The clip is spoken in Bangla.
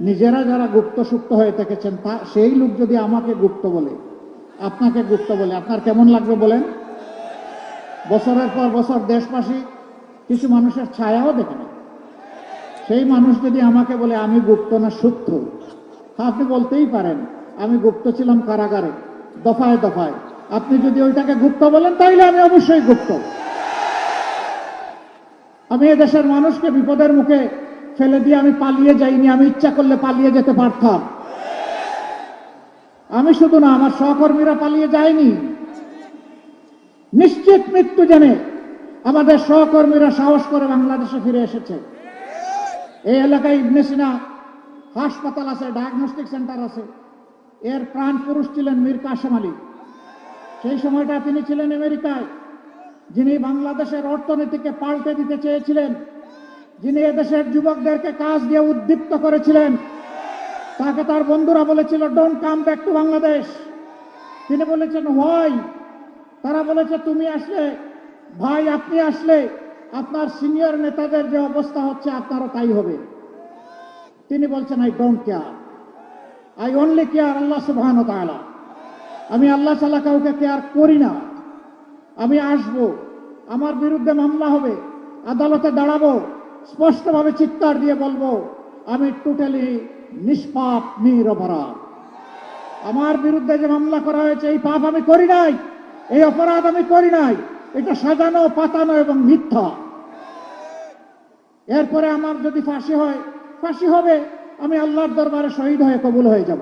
নিজেরা যারা গুপ্ত সুপ্ত হয়ে থেকেছেন, তা সেই লোক যদি আমাকে গুপ্ত বলে, আপনাকে গুপ্ত বলে, আপনার কেমন লাগবে বলেন? বছরের পর বছর দেশবাসী কিছু মানুষের ছায়াও দেখে না সেই মানুষ যদি আমাকে বলে, আমি গুপ্ত না সূত্র আপনি বলতেই পারেন, আমি গুপ্ত ছিলাম কারাগারে, দফায় দফায়। আপনি যদি ওইটাকে গুপ্ত বলেন, তাইলে আমি অবশ্যই গুপ্ত। আমি এদেশের মানুষকে বিপদের মুখে ফেলে দিয়ে আমি পালিয়ে যাইনি, আমি ইচ্ছা করলে পালিয়ে যেতে পারতাম। আমি শুধু না, আমার সহকর্মীরা পালিয়ে যায়নি। নিশ্চিত মৃত্যু জেনে আমাদের সহকর্মীরা সাহস করে বাংলাদেশে ফিরে এসেছে। এই এলাকায় ইবনে সিনা হাসপাতাল আছে ডায়াগনস্টিক সেন্টার আছে। এর প্রাণ পুরুষ ছিলেন মীর কাসেম আলী। সেই সময়টা তিনি ছিলেন আমেরিকায়, যিনি বাংলাদেশের অর্থনীতিকে পাল্টে দিতে চেয়েছিলেন। যিনি এদেশের যুবকদেরকে কাজ দিয়ে উদ্দীপ্ত করেছিলেন, তাকে তার বন্ধুরা বলেছিল don't come back to Bangladesh তিনি বলেছেন হয় তারা বলেছে, তুমি আসলে, ভাই আপনি আসলে, আপনার সিনিয়র নেতাদের যে অবস্থা হচ্ছে, আপনারও তাই হবে। তিনি বলছেন I don't care I only care আল্লাহ সুবহান আমি আল্লাহ ছাড়া কাউকে কেয়ার করি না। আমি আসব, আমার বিরুদ্ধে মামলা হবে, আদালতে দাঁড়াবো স্পষ্টভাবে চিৎকার দিয়ে বলব, আমি টোটালি নিষ্পাপ নিরপরাধ আমার বিরুদ্ধে যে মামলা করা হয়েছে, এই পাপ আমি করি নাই, এই অপরাধ আমি করি নাই, এটা সাজানো, পাতানো এবং মিথ্যা। এরপরে আমার যদি ফাঁসি হয়, ফাঁসি হবে, আমি আল্লাহর দরবারে শহীদ হয়ে কবুল হয়ে যাব।